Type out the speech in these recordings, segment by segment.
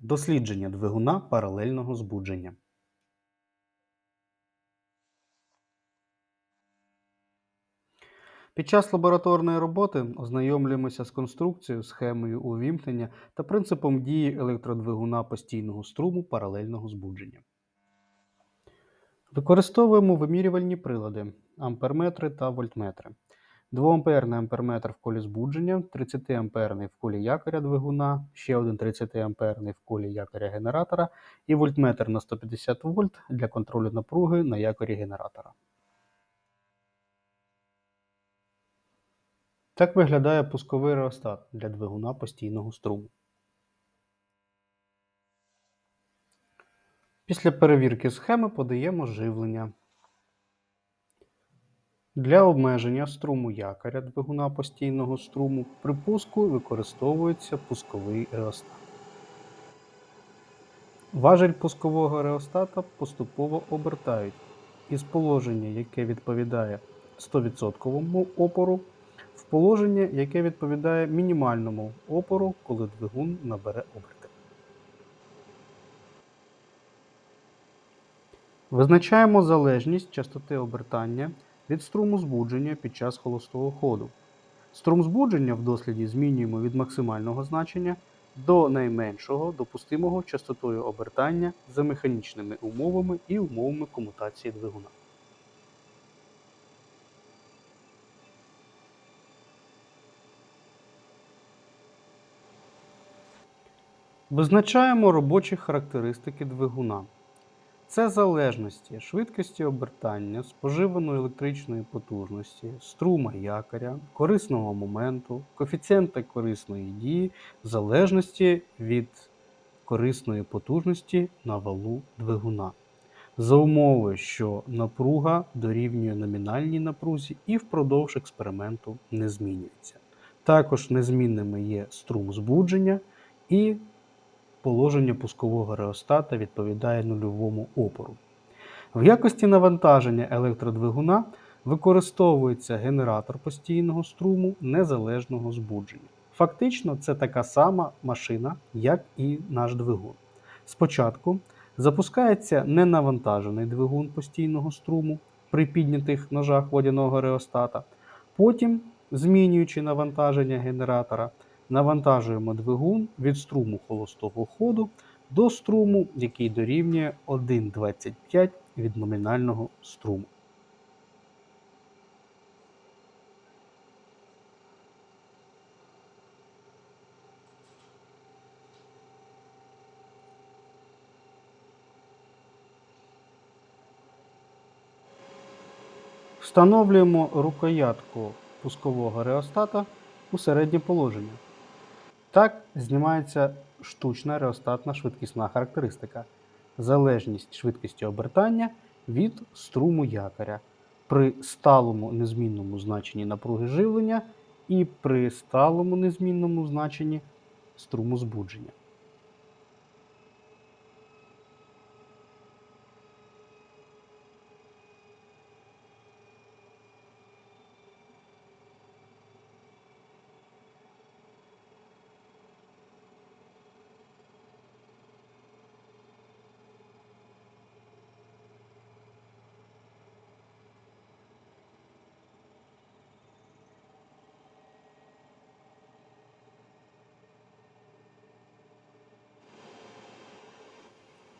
Дослідження двигуна паралельного збудження. Під час лабораторної роботи ознайомлюємося з конструкцією, схемою увімкнення та принципом дії електродвигуна постійного струму паралельного збудження. Використовуємо вимірювальні прилади амперметри та вольтметри. 2-амперний амперметр в колі збудження, 30-амперний в колі якоря двигуна, ще один 30-амперний в колі якоря генератора і вольтметр на 150 вольт для контролю напруги на якорі генератора. Так виглядає пусковий реостат для двигуна постійного струму. Після перевірки схеми подаємо живлення. Для обмеження струму якоря двигуна постійного струму при пуску використовується пусковий реостат. Важель пускового реостата поступово обертають із положення, яке відповідає 100% опору, в положення, яке відповідає мінімальному опору, коли двигун набере оберти. Визначаємо залежність частоти обертання від струму збудження під час холостого ходу. Струм збудження в досліді змінюємо від максимального значення до найменшого допустимого частотою обертання за механічними умовами і умовами комутації двигуна. Визначаємо робочі характеристики двигуна. Це залежності швидкості обертання, споживаної електричної потужності, струма якоря, корисного моменту, коефіцієнта корисної дії, залежності від корисної потужності на валу двигуна. За умови, що напруга дорівнює номінальній напрузі і впродовж експерименту не змінюється. Також незмінними є струм збудження і положення пускового реостата відповідає нульовому опору. В якості навантаження електродвигуна використовується генератор постійного струму незалежного збудження. Фактично, це така сама машина, як і наш двигун. Спочатку запускається ненавантажений двигун постійного струму при піднятих ножах водяного реостата. Потім, змінюючи навантаження генератора, навантажуємо двигун від струму холостого ходу до струму, який дорівнює 1,25 від номінального струму. Встановлюємо рукоятку пускового реостата у середнє положення. Так знімається штучна реостатна швидкісна характеристика, залежність швидкості обертання від струму якоря при сталому незмінному значенні напруги живлення і при сталому незмінному значенні струму збудження.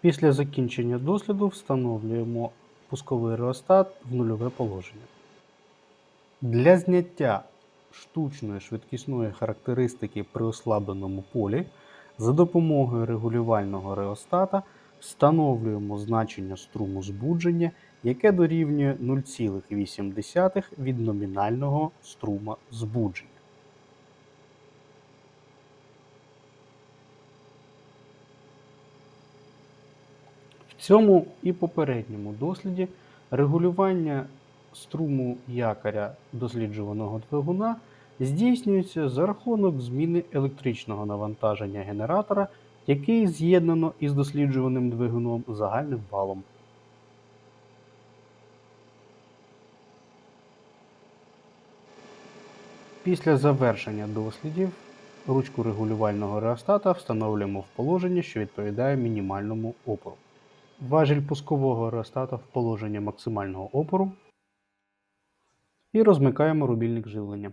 Після закінчення досліду встановлюємо пусковий реостат в нульове положення. Для зняття штучної швидкісної характеристики при ослабленому полі за допомогою регулювального реостата встановлюємо значення струму збудження, яке дорівнює 0,8 від номінального струма збудження. Цьому і попередньому досліді регулювання струму якоря досліджуваного двигуна здійснюється за рахунок зміни електричного навантаження генератора, який з'єднано із досліджуваним двигуном загальним валом. Після завершення дослідів Ручку регулювального реостата встановлюємо в положення, що відповідає мінімальному опору. Важіль пускового аеростата в положення максимального опору і розмикаємо рубільник живлення.